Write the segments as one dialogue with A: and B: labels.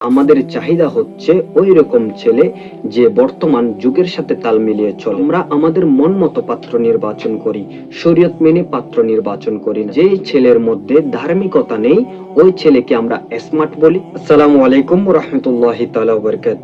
A: আমাদের চাহিদা হচ্ছে ওই রকম ছেলে যে বর্তমান যুগের সাথে তাল মিলিয়ে চলে। আমরা আমাদের মন মতো পাত্র নির্বাচন করি, শরীয়ত মেনে পাত্র নির্বাচন করি যেই ছেলের মধ্যে ধার্মিকতা নেই ওই ছেলেকে আমরা স্মার্ট বলি। আসসালামু আলাইকুম রহমতুল্লাহি তাআলা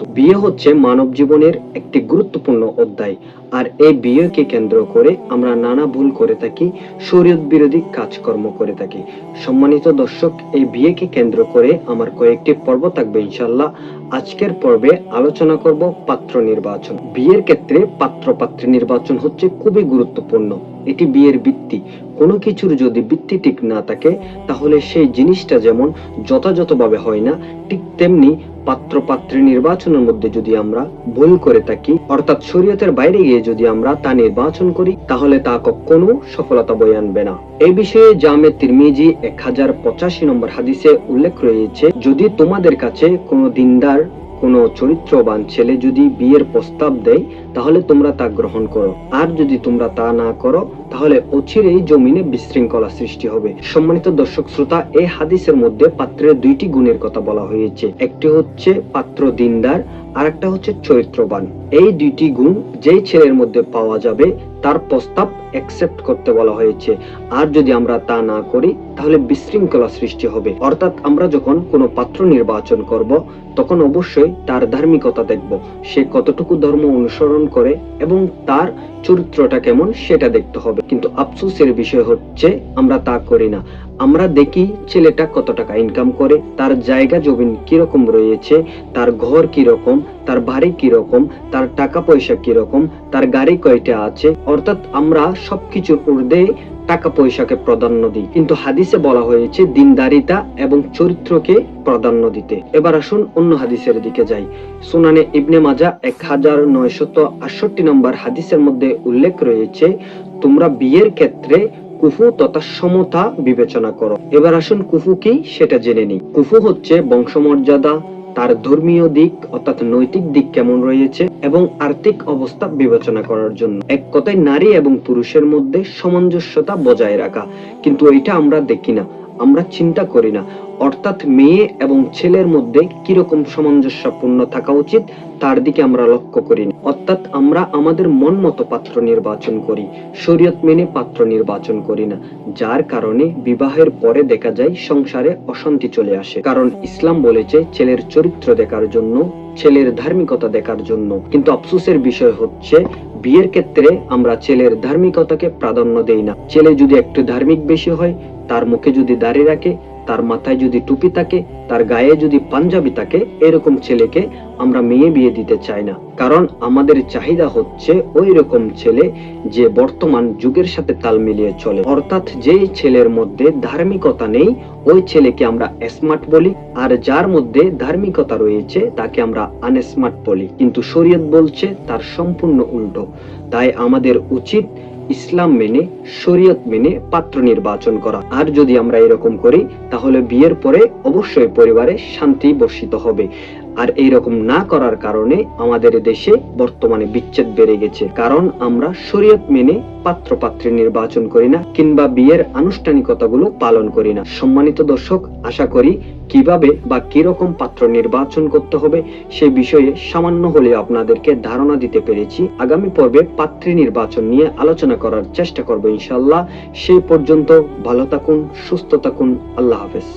A: বিয়ে হচ্ছে মানব জীবনের একটি গুরুত্বপূর্ণ অধ্যায়। আর এই বিয়েকে কেন্দ্র করে আমরা নানা ভুল করে থাকি শরীয়ত বিরোধী কাজকর্ম করে থাকি। সম্মানিত দর্শক, এই বিয়েকে কেন্দ্র করে আমার কয়েকটি পর্ব থাকবে ইনশাল্লাহ আজকের পর্বে আলোচনা করব পাত্র নির্বাচন। বিয়ের ক্ষেত্রে পাত্র পাত্রী নির্বাচন হচ্ছে খুবই গুরুত্বপূর্ণ। এটি বিয়ের ভিত্তি কোনো কিছুর যদি ভিত্তি ঠিক না থাকে, তাহলে সেই জিনিসটা যেমন যথাযথভাবে হয় না, ঠিক তেমনি পাত্র পাত্রী নির্বাচনের মধ্যে যদি আমরা ভুল করে থাকি, অর্থাৎ শরীয়তের বাইরে গিয়ে যদি আমরা তা নির্বাচন করি, তাহলে তা কখনো সফলতা বয়ে আনবে না। এই বিষয়ে জামে তিরমিজি এক হাজার পঁচাশি নম্বর হাদিসে উল্লেখ রয়েছে, যদি তোমাদের কাছে কোনো দিনদার, কোনো চরিত্রবান ছেলে যদি বিয়ের প্রস্তাব দেয়, তাহলে তোমরা তা গ্রহণ করো। আর যদি তোমরা তা না করো তাহলে অচিরেই জমিনে বিশৃঙ্খলা সৃষ্টি হবে। সম্মানিত দর্শক শ্রোতা এই হাদিসের মধ্যে পাত্রের দুইটি গুণের কথা বলা হয়েছে। একটি হচ্ছে পাত্র দিনদার আর একটা হচ্ছে চরিত্রবান। এই দুইটি গুণ যেই ছেলের মধ্যে পাওয়া যাবে, তার প্রস্তাব অ্যাকসেপ্ট করতে বলা হয়েছে। আর যদি আমরা তা না করি, তাহলে বিশৃঙ্খলা সৃষ্টি হবে। অর্থাৎ আমরা যখন কোনো পাত্র নির্বাচন করব, তখন অবশ্যই তার ধার্মিকতা দেখব। সে কতটুকু ধর্ম অনুসরণ করে এবং তার চরিত্রটা কেমন, সেটা দেখতে হবে। কিন্তু আফসোসের বিষয় হচ্ছে, আমরা তা করি না। আমরা দেখি ছেলেটা কত টাকা ইনকাম করে, তার জায়গা জমিন কীরকম রয়েছে, তার ঘর কীরকম, তার বাড়ি কীরকম, তার টাকা পয়সা কীরকম, তার গাড়ি কয়টা আছে। অর্থাৎ আমরা সবকিছুর ঊর্ধ্বে টাকা পয়সাকে প্রাধান্য দিই। কিন্তু হাদিসে বলা হয়েছে, দিনদারিতা এবং চরিত্রকে প্রাধান্য দিতে। এবার আসুন অন্য হাদিসের দিকে যাই। সুনানে ইবনে মাজা এক হাজার নয়শত আটষট্টি নম্বর হাদিসের মধ্যে উল্লেখ রয়েছে, তোমরা বিয়ের ক্ষেত্রে কুফু তথা সমতা বিবেচনা করো। এবার আসুন কুফু কি সেটা জেনে নিই। কুফু হচ্ছে বংশমর্যাদা তার ধর্মীয় দিক অর্থাৎ নৈতিক দিক কেমন রয়েছে এবং আর্থিক অবস্থা বিবেচনা করার জন্য। এক কথায় নারী এবং পুরুষের মধ্যে সামঞ্জস্যতা বজায় রাখা। কিন্তু এটা আমরা দেখি না, আমরা চিন্তা করি না। অর্থাৎ মেয়ে এবং ছেলের মধ্যে কীরকম সামঞ্জস্যপূর্ণ থাকা উচিত, তার দিকে আমরা লক্ষ্য করি অর্থাৎ আমরা আমাদের মন মতো পাত্র নির্বাচন করি, শরীয়ত মেনে পাত্র নির্বাচন করি না, যার কারণে বিবাহের পরে দেখা যায় সংসারে অশান্তি চলে আসে। কারণ ইসলাম বলেছে, ছেলের চরিত্র দেখার জন্য, ছেলের ধার্মিকতা দেখার জন্য। কিন্তু আফসোসের বিষয় হচ্ছে, বিয়ের ক্ষেত্রে আমরা ছেলের ধার্মিকতাকে প্রাধান্য দেই না। ছেলে যদি একটু ধার্মিক বেশি হয়, তার মুখে যদি দাঁড়িয়ে রাখে তার মাথায় যদি টুপি থাকে, তার গায়ে যদি পাঞ্জাবি থাকে, এরকম ছেলেকে আমরা মেয়ে বিয়ে দিতে চাই না। কারণ আমাদের চাহিদা হচ্ছে ওই রকম ছেলে যে বর্তমান যুগের সাথে তাল মিলিয়ে চলে। অর্থাৎ যেই ছেলের মধ্যে ধার্মিকতা নেই, ওই ছেলেকে আমরা স্মার্ট বলি, আর যার মধ্যে ধার্মিকতা রয়েছে, তাকে আমরা আনস্মার্ট বলি। কিন্তু শরীয়ত বলছে তার সম্পূর্ণ উল্টো। তাই আমাদের উচিত ইসলাম মেনে, শরীয়ত মেনে পাত্র নির্বাচন করা। আর যদি আমরা এরকম করি, তাহলে বিয়ের পরে অবশ্যই পরিবারে শান্তি বর্ষিত হবে। আর এইরকম না করার কারণে আমাদের দেশে বর্তমানে বিচ্ছেদ বেড়ে গেছে। কারণ আমরা শরীয়ত মেনে পাত্র পাত্রী নির্বাচন করি না কিংবা বিয়ের আনুষ্ঠানিকতাগুলো পালন করি না। সম্মানিত দর্শক, আশা করি কীভাবে বা কীরকম পাত্র নির্বাচন করতে হবে সে বিষয়ে সামান্য হলে আপনাদেরকে ধারণা দিতে পেরেছি। আগামী পর্বে পাত্রী নির্বাচন নিয়ে আলোচনা করার চেষ্টা করব ইনশাল্লাহ সেই পর্যন্ত ভালো থাকুন, সুস্থ থাকুন। আল্লাহ হাফেজ।